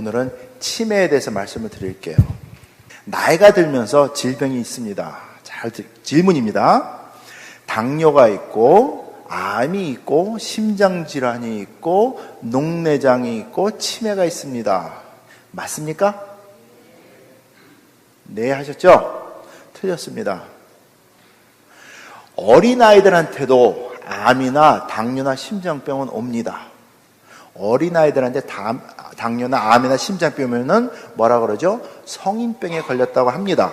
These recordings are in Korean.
오늘은 치매에 대해서 말씀을 드릴게요. 나이가 들면서 질병이 있습니다. 잘 들, 질문입니다. 당뇨가 있고, 암이 있고, 심장 질환이 있고, 녹내장이 있고, 치매가 있습니다. 맞습니까? 네, 하셨죠? 틀렸습니다. 어린아이들한테도 암이나 당뇨나 심장병은 옵니다. 어린아이들한테 당, 당뇨나 암이나 심장병이면은 뭐라 그러죠? 성인병에 걸렸다고 합니다.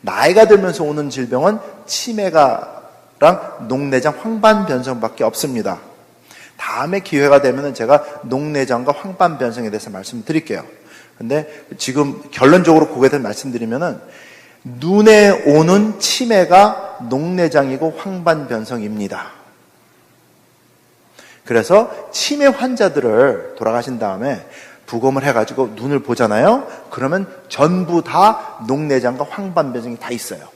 나이가 들면서 오는 질병은 치매가랑 녹내장 황반 변성밖에 없습니다. 다음에 기회가 되면 제가 녹내장과 황반 변성에 대해서 말씀드릴게요. 근데 지금 결론적으로 대해 말씀드리면은 눈에 오는 치매가 녹내장이고 황반 변성입니다. 그래서 치매 환자들을 돌아가신 다음에 부검을 해가지고 눈을 보잖아요. 그러면 전부 다 녹내장과 황반변성이 다 있어요.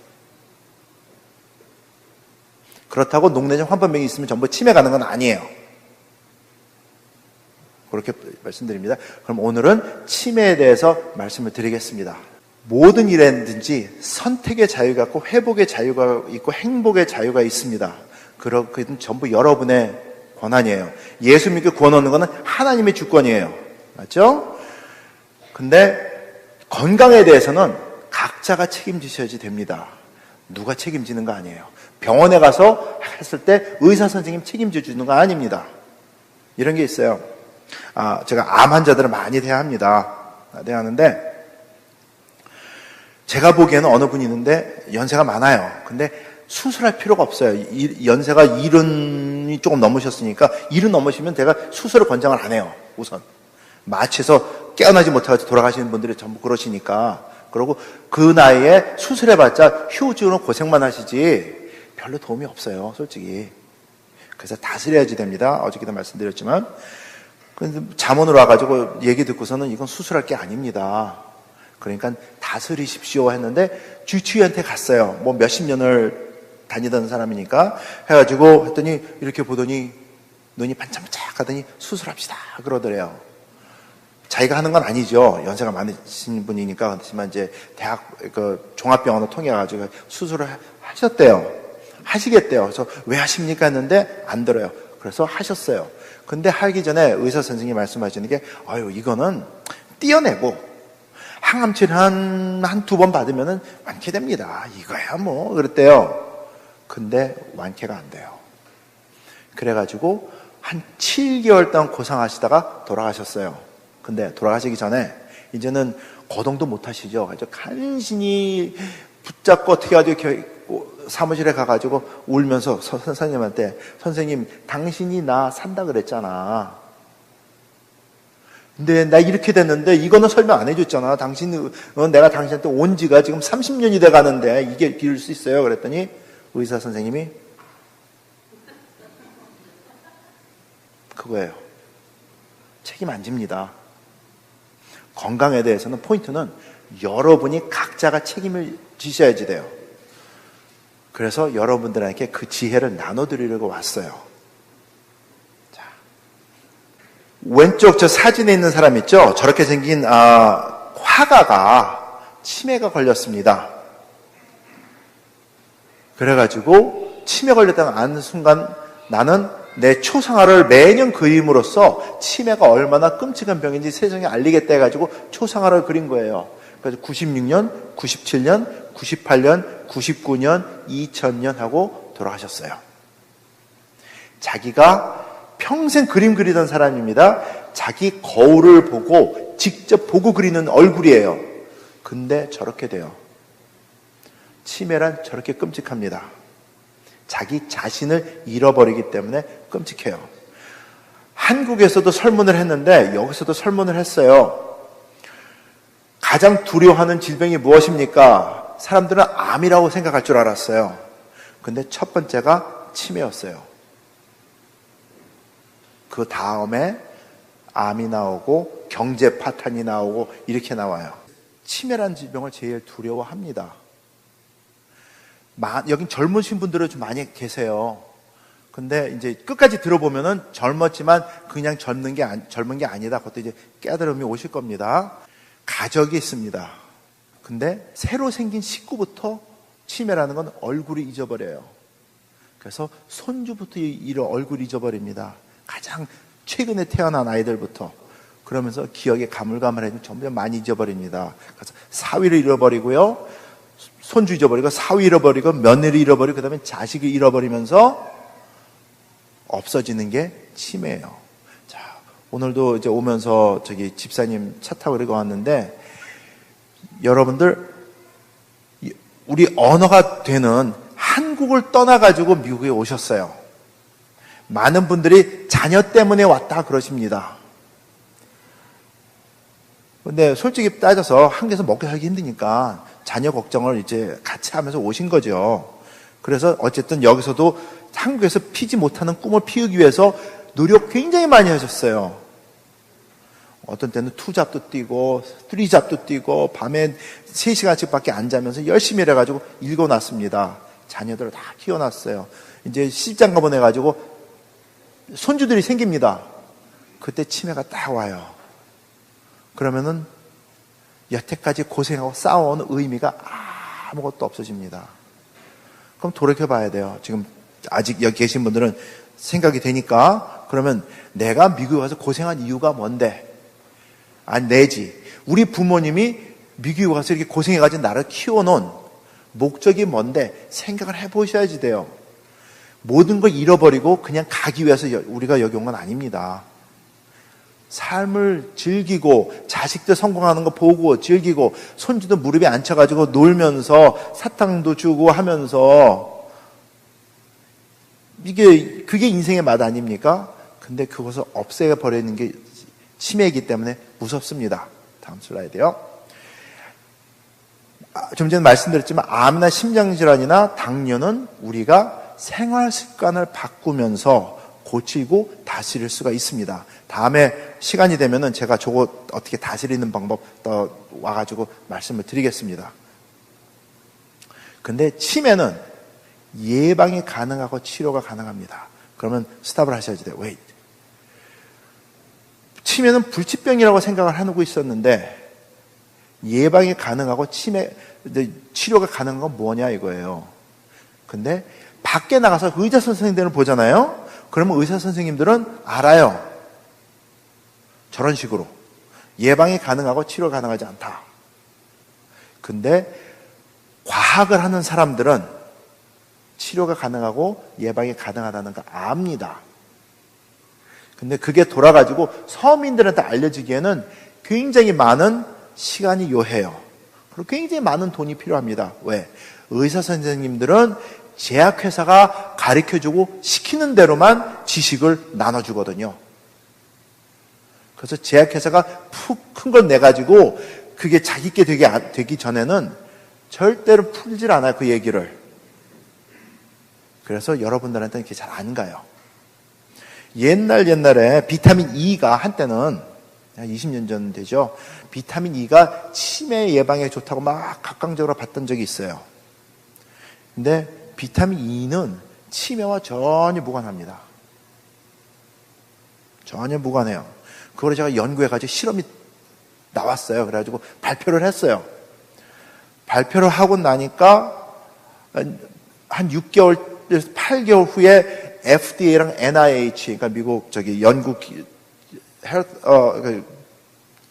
그렇다고 녹내장 황반변이 있으면 전부 치매 가는 건 아니에요. 그렇게 말씀드립니다. 그럼 오늘은 치매에 대해서 말씀을 드리겠습니다. 모든 일에든지 선택의 자유가 있고 회복의 자유가 있고 행복의 자유가 있습니다. 그렇게 전부 여러분의 권한이에요. 예수 믿고 구원 얻는 것은 하나님의 주권이에요. 맞죠? 근데 건강에 대해서는 각자가 책임지셔야지 됩니다. 누가 책임지는 거 아니에요. 병원에 가서 했을 때 의사 선생님 책임져 주는 거 아닙니다. 이런 게 있어요. 아, 제가 암 환자들을 많이 대합니다. 대하는데 제가 보기에는 어느 분이 있는데 연세가 많아요. 근데 수술할 필요가 없어요. 이, 연세가 일흔이 조금 넘으셨으니까 일흔 넘으시면 제가 수술을 권장을 안 해요. 우선 마취해서 깨어나지 못하고 돌아가시는 분들이 전부 그러시니까 그리고 그 나이에 수술해봤자 휴지로 고생만 하시지 별로 도움이 없어요. 솔직히 그래서 다스려야지 됩니다. 어저께도 말씀드렸지만 잠원으로 와가지고 얘기 듣고서는 이건 수술할 게 아닙니다. 그러니까 다스리십시오 했는데 주치의한테 갔어요. 뭐 몇십 년을 다니던 사람이니까 해가지고 했더니 이렇게 보더니 눈이 반짝반짝 하더니 수술합시다 그러더래요. 자기가 하는 건 아니죠. 연세가 많으신 분이니까 그렇지만 이제 대학 그 종합병원을 통해 가지고 수술을 하셨대요. 하시겠대요. 그래서 왜 하십니까 했는데 안 들어요. 그래서 하셨어요. 근데 하기 전에 의사 선생님이 말씀하시는 게 아유 이거는 띄어내고 항암치를 한, 한 두 번 받으면은 완쾌됩니다. 이거야 뭐. 그랬대요. 근데 완쾌가 안 돼요. 그래가지고 한 7개월 동안 고생하시다가 돌아가셨어요. 근데 돌아가시기 전에 이제는 거동도 못 하시죠. 그래서 간신히 붙잡고 어떻게 하죠? 사무실에 가가지고 울면서 선생님한테 선생님 당신이 나 산다 그랬잖아. 근데 나 이렇게 됐는데 이거는 설명 안 해줬잖아. 당신 어, 내가 당신한테 온 지가 지금 30년이 돼 가는데 이게 비울 수 있어요? 그랬더니 의사 선생님이 그거예요. 책임 안 집니다. 건강에 대해서는 포인트는 여러분이 각자가 책임을 지셔야지 돼요. 그래서 여러분들에게 그 지혜를 나눠드리려고 왔어요. 자, 왼쪽 저 사진에 있는 사람 있죠? 저렇게 생긴 아, 화가가 치매가 걸렸습니다. 그래가지고 치매 걸렸다는 아는 순간 나는 내 초상화를 매년 그림으로써 치매가 얼마나 끔찍한 병인지 세상에 알리겠다 해가지고 초상화를 그린 거예요. 그래서 96년, 97년, 98년, 99년, 2000년 하고 돌아가셨어요. 자기가 평생 그림 그리던 사람입니다. 자기 거울을 보고 직접 보고 그리는 얼굴이에요. 근데 저렇게 돼요. 치매란 저렇게 끔찍합니다. 자기 자신을 잃어버리기 때문에 끔찍해요. 한국에서도 설문을 했는데 여기서도 설문을 했어요. 가장 두려워하는 질병이 무엇입니까? 사람들은 암이라고 생각할 줄 알았어요. 근데 첫 번째가 치매였어요. 그 다음에 암이 나오고 경제 파탄이 나오고 이렇게 나와요. 치매란 질병을 제일 두려워합니다. 여긴 젊으신 분들은 좀 많이 계세요. 근데 이제 끝까지 들어보면은 젊었지만 그냥 젊는 게 아니- 젊은 게 아니다. 그것도 이제 깨달음이 오실 겁니다. 가족이 있습니다. 근데 새로 생긴 식구부터 치매라는 건 얼굴이 잊어버려요. 그래서 손주부터 이런 얼굴 잊어버립니다. 가장 최근에 태어난 아이들부터. 그러면서 기억에 가물가물해지면 다 많이 잊어버립니다. 그래서 사위를 잃어버리고요. 손주 잊어버리고 사위 잃어버리고 며느리 잃어버리고 그다음에 자식을 잃어버리면서 없어지는 게 치매예요. 자, 오늘도 이제 오면서 저기 집사님 차 타고 이렇게 왔는데 여러분들 이- 우리 언어가 되는 한국을 떠나가지고 미국에 오셨어요. 많은 분들이 자녀 때문에 왔다 그러십니다. 근데 솔직히 따져서 한국에서 먹고 살기 힘드니까 자녀 걱정을 이제 같이 하면서 오신 거죠. 그래서 어쨌든 여기서도 한국에서 피지 못하는 꿈을 피우기 위해서 노력 굉장히 많이 하셨어요. 어떤 때는 투잡도 뛰고, 쓰리잡도 뛰고, 밤에 3시간씩 밖에 안 자면서 열심히 해가지고 읽어놨습니다. 자녀들을 다 키워놨어요. 이제 시집장가 보내가지고 손주들이 생깁니다. 그때 치매가 딱 와요. 그러면은 여태까지 고생하고 싸워온 의미가 아무것도 없어집니다. 그럼 돌이켜 봐야 돼요. 지금 아직 여기 계신 분들은 생각이 되니까 그러면 내가 미국에 와서 고생한 이유가 뭔데? 아니 내지 우리 부모님이 미국에 와서 이렇게 고생해가지고 나를 키워놓은 목적이 뭔데 생각을 해보셔야지 돼요. 모든 걸 잃어버리고 그냥 가기 위해서 여- 우리가 여기 온 건 아닙니다. 삶을 즐기고 자식들 성공하는 거 보고 즐기고 손주도 무릎에 앉혀가지고 놀면서 사탕도 주고 하면서 이게 그게 인생의 맛 아닙니까? 근데 그것을 없애 버리는 게 치매이기 때문에 무섭습니다. 다음 슬라이드요. 아, 좀 전에 말씀드렸지만 암이나 심장 질환이나 당뇨는 우리가 생활 습관을 바꾸면서 고치고 다스릴 수가 있습니다. 다음에 시간이 되면은 제가 저거 어떻게 다스리는 방법 더 와가지고 말씀을 드리겠습니다. 근데 치매는 예방이 가능하고 치료가 가능합니다. 그러면 스탑을 하셔야지 돼요. 왜? 치매는 불치병이라고 생각을 하고 있었는데 예방이 가능하고 치매 치료가 가능한 건 뭐냐 이거예요. 근데 밖에 나가서 의사 선생님들을 보잖아요. 그러면 의사 선생님들은 알아요. 저런 식으로 예방이 가능하고 치료 가능하지 않다. 근데 과학을 하는 사람들은 치료가 가능하고 예방이 가능하다는 거 압니다. 근데 그게 돌아가지고 서민들한테 알려지기에는 굉장히 많은 시간이 요해요. 그리고 굉장히 많은 돈이 필요합니다. 왜? 의사 선생님들은 제약회사가 가르쳐주고 시키는 대로만 지식을 나눠주거든요. 그래서 제약회사가 푹 큰 걸 내가지고 그게 자기께 되기, 되기 전에는 절대로 풀질 않아요. 그 얘기를. 그래서 여러분들한테는 그게 잘 안 가요. 옛날 옛날에 비타민 E가 한때는 한 20년 전 되죠. 비타민 E가 치매 예방에 좋다고 막 각광적으로 봤던 적이 있어요. 근데 비타민 E는 치매와 전혀 무관합니다. 전혀 무관해요. 그걸 제가 연구해가지고 실험이 나왔어요. 그래가지고 발표를 했어요. 발표를 하고 나니까 한 6개월, 8개월 후에 FDA랑 NIH, 그러니까 미국 저기 연구 기, 어, 그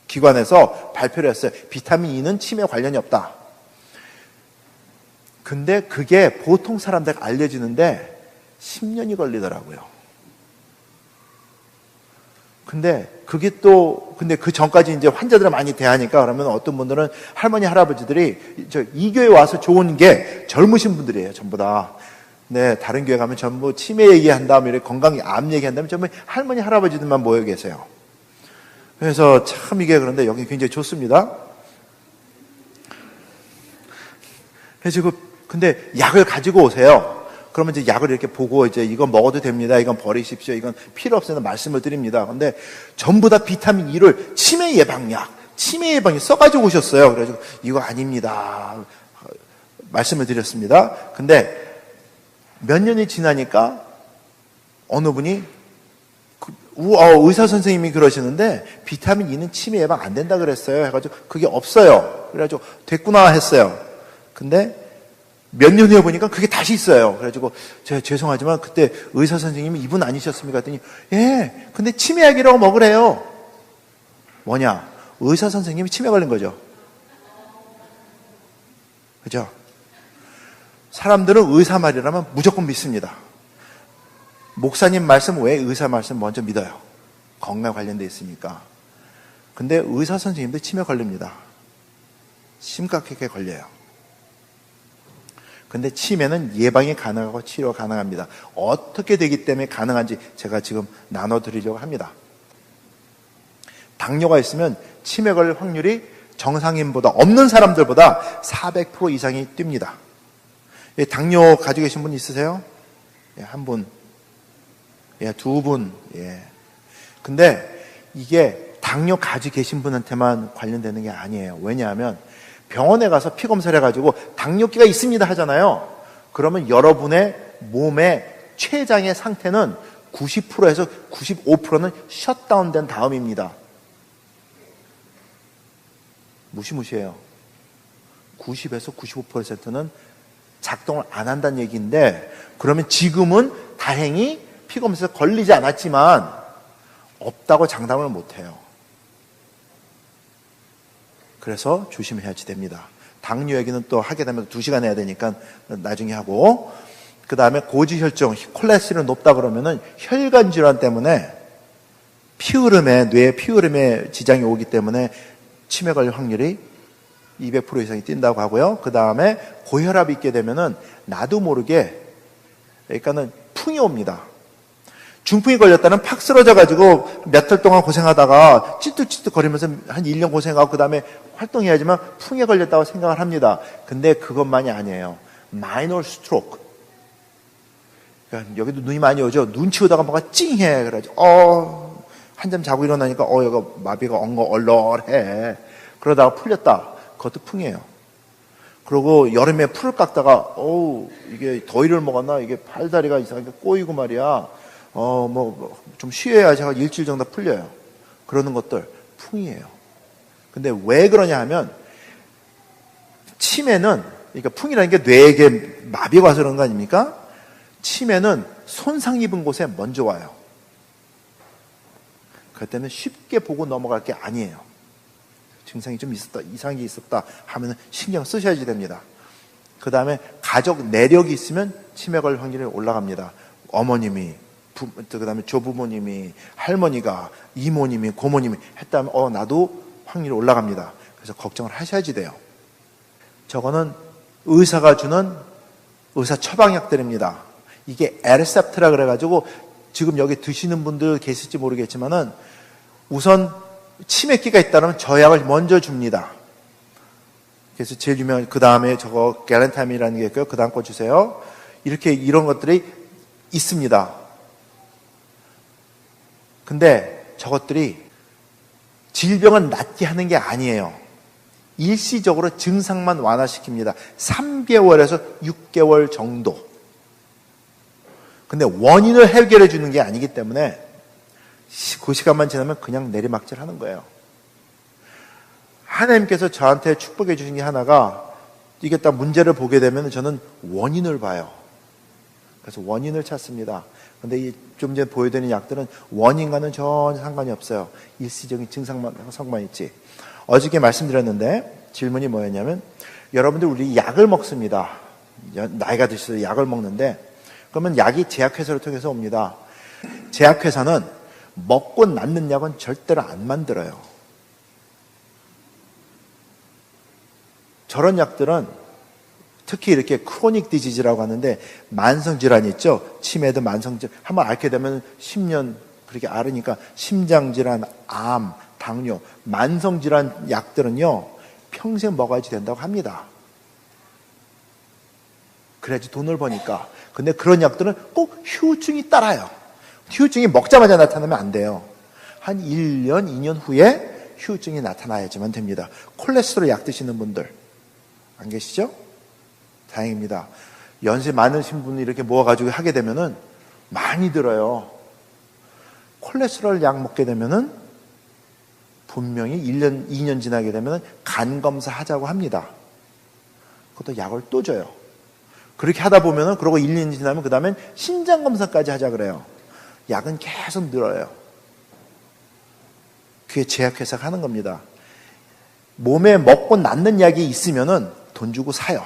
기관에서 발표를 했어요. 비타민 E는 치매 관련이 없다. 근데 그게 보통 사람들에게 알려지는데 10년이 걸리더라고요. 근데 그게 또 근데 그 전까지 이제 환자들을 많이 대하니까 그러면 어떤 분들은 할머니 할아버지들이 저 이 교회 와서 좋은 게 젊으신 분들이에요 전부 다. 네 다른 교회 가면 전부 치매 얘기한다면 이렇게 건강 암 얘기한다면 전부 할머니 할아버지들만 모여 계세요. 그래서 참 이게 그런데 여기 굉장히 좋습니다. 그래서 그 근데 약을 가지고 오세요. 그러면 이제 약을 이렇게 보고 이제 이건 먹어도 됩니다. 이건 버리십시오. 이건 필요 없어서 말씀을 드립니다. 근데 전부 다 비타민 E를 치매 예방약, 치매 예방이 써가지고 오셨어요. 그래서 이거 아닙니다. 말씀을 드렸습니다. 근데 몇 년이 지나니까 어느 분이 그, 우- 어, 의사 선생님이 그러시는데 비타민 E는 치매 예방 안 된다 그랬어요. 해가지고 그게 없어요. 그래가지고 됐구나 했어요. 근데 몇 년 후에 보니까 그게 다시 있어요. 그래가지고 제가 죄송하지만 그때 의사 선생님이 이분 아니셨습니까? 했더니 예, 근데 치매약이라고 먹으래요. 뭐냐? 의사 선생님이 치매 걸린 거죠. 그죠? 사람들은 의사 말이라면 무조건 믿습니다. 목사님 말씀 왜 의사 말씀 먼저 믿어요? 건강 관련돼 있으니까. 근데 의사 선생님도 치매 걸립니다. 심각하게 걸려요. 근데 치매는 예방이 가능하고 치료가 가능합니다. 어떻게 되기 때문에 가능한지 제가 지금 나눠드리려고 합니다. 당뇨가 있으면 치매 걸릴 확률이 정상인보다 없는 사람들보다 400% 이상이 뜁니다. 예, 당뇨 가지고 계신 분 있으세요? 예, 한 분. 예, 두 분. 예. 근데 이게 당뇨 가지고 계신 분한테만 관련되는 게 아니에요. 왜냐하면 병원에 가서 피 검사를 해가지고 당뇨기가 있습니다 하잖아요. 그러면 여러분의 몸의 췌장의 상태는 90%에서 95%는 셧다운된 다음입니다. 무시무시해요. 90에서 95%는 작동을 안 한다는 얘기인데 그러면 지금은 다행히 피검사에 걸리지 않았지만 없다고 장담을 못해요. 그래서 조심해야지 됩니다. 당뇨 얘기는 또 하게 되면 2시간 해야 되니까 나중에 하고 그 다음에 고지혈증, 콜레스테롤 높다 그러면은 혈관 질환 때문에 피흐름에 뇌 피흐름에 지장이 오기 때문에 치매 걸릴 확률이 200% 이상이 뛴다고 하고요. 그 다음에 고혈압이 있게 되면은 나도 모르게 그러니까는 풍이 옵니다. 중풍이 걸렸다는 팍 쓰러져 가지고 몇 달 동안 고생하다가 찌뚝찌뚝 거리면서 한 1년 고생하고 그다음에 활동해야지만 풍에 걸렸다고 생각을 합니다. 근데 그것만이 아니에요. 마이너 스트로크. 그러니까 여기도 눈이 많이 오죠. 눈 치우다가 뭔가 찡해. 그래가지고 어 한잠 자고 일어나니까 어 여기 마비가 엉거 얼얼해. 그러다가 풀렸다. 그것도 풍이에요. 그리고 여름에 풀을 깎다가 어우 이게 더위를 먹었나 이게 팔다리가 이상하게 꼬이고 말이야. 어 뭐 좀 쉬어야지 하고 일주일 정도 풀려요. 그러는 것들 풍이에요. 근데 왜 그러냐 하면 치매는 그러니까 풍이라는 게 뇌에게 마비가 와서 그런 거 아닙니까? 치매는 손상 입은 곳에 먼저 와요. 때문에 쉽게 보고 넘어갈 게 아니에요. 증상이 좀 있었다, 이상한 게 있었다 하면 신경 쓰셔야지 됩니다. 그 다음에 가족 내력이 있으면 치매 걸 확률이 올라갑니다. 어머님이, 그 다음에 조부모님이, 할머니가, 이모님이, 고모님이 했다면, 어, 나도 확률이 올라갑니다. 그래서 걱정을 하셔야지 돼요. 저거는 의사가 주는 의사 처방약들입니다. 이게 에르셉트라 그래가지고 지금 여기 드시는 분들 계실지 모르겠지만은 우선 치매기가 있다면 저 약을 먼저 줍니다. 그래서 제일 유명한 그 다음에 저거 갤렌타임이라는 게 있고요. 그 다음 거 주세요. 이렇게 이런 것들이 있습니다. 근데 저것들이 질병을 낫게 하는 게 아니에요. 일시적으로 증상만 완화시킵니다. 3개월에서 6개월 정도. 근데 원인을 해결해 주는 게 아니기 때문에 그 시간만 지나면 그냥 내리막질 하는 거예요. 하나님께서 저한테 축복해 주신 게 하나가 이게 딱 문제를 보게 되면 저는 원인을 봐요. 그래서 원인을 찾습니다. 근데 좀 전에 보여드린 약들은 원인과는 전혀 상관이 없어요. 일시적인 증상만, 상관 있지. 어저께 말씀드렸는데 질문이 뭐였냐면 여러분들 우리 약을 먹습니다. 나이가 드셔서 약을 먹는데 그러면 약이 제약회사를 통해서 옵니다. 제약회사는 먹고 낫는 약은 절대로 안 만들어요. 저런 약들은 특히 이렇게 크로닉 디지즈라고 하는데 만성 질환 있죠? 치매도 만성질, 한번 앓게 되면 10년 그렇게 앓으니까 심장 질환, 암, 당뇨, 만성 질환 약들은요, 평생 먹어야지 된다고 합니다. 그래야지 돈을 버니까. 근데 그런 약들은 꼭 후유증이 따라요. 후유증이 먹자마자 나타나면 안 돼요. 한 1년, 2년 후에 후유증이 나타나야지만 됩니다. 콜레스테롤 약 드시는 분들 안 계시죠? 다행입니다. 연세 많으신 분이 이렇게 모아가지고 하게 되면은 많이 들어요. 콜레스테롤 약 먹게 되면은 분명히 1년, 2년 지나게 되면 간 검사 하자고 합니다. 그것도 약을 또 줘요. 그렇게 하다 보면은, 그러고 1, 2년 지나면 그 다음엔 신장 검사까지 하자 그래요. 약은 계속 늘어요. 그게 제약회사가 하는 겁니다. 몸에 먹고 낫는 약이 있으면은 돈 주고 사요.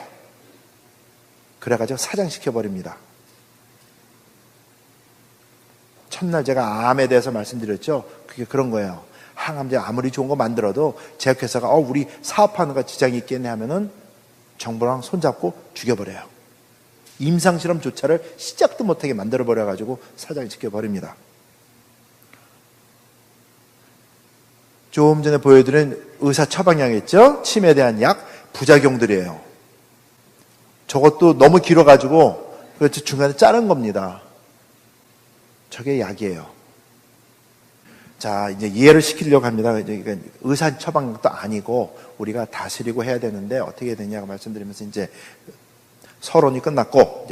그래가지고 사장시켜버립니다. 첫날 제가 암에 대해서 말씀드렸죠. 그게 그런 거예요. 항암제 아무리 좋은 거 만들어도 제약회사가 어 우리 사업하는 거 지장이 있겠네 하면은 정부랑 손잡고 죽여버려요. 임상실험 조차를 시작도 못하게 만들어버려가지고 사장시켜버립니다. 좀 전에 보여드린 의사 처방약 있죠? 침에 대한 약, 부작용들이에요. 저것도 너무 길어가지고, 그렇죠. 중간에 자른 겁니다. 저게 약이에요. 자, 이제 이해를 시키려고 합니다. 의사 처방약도 아니고, 우리가 다스리고 해야 되는데, 어떻게 되냐고 말씀드리면서 이제 서론이 끝났고,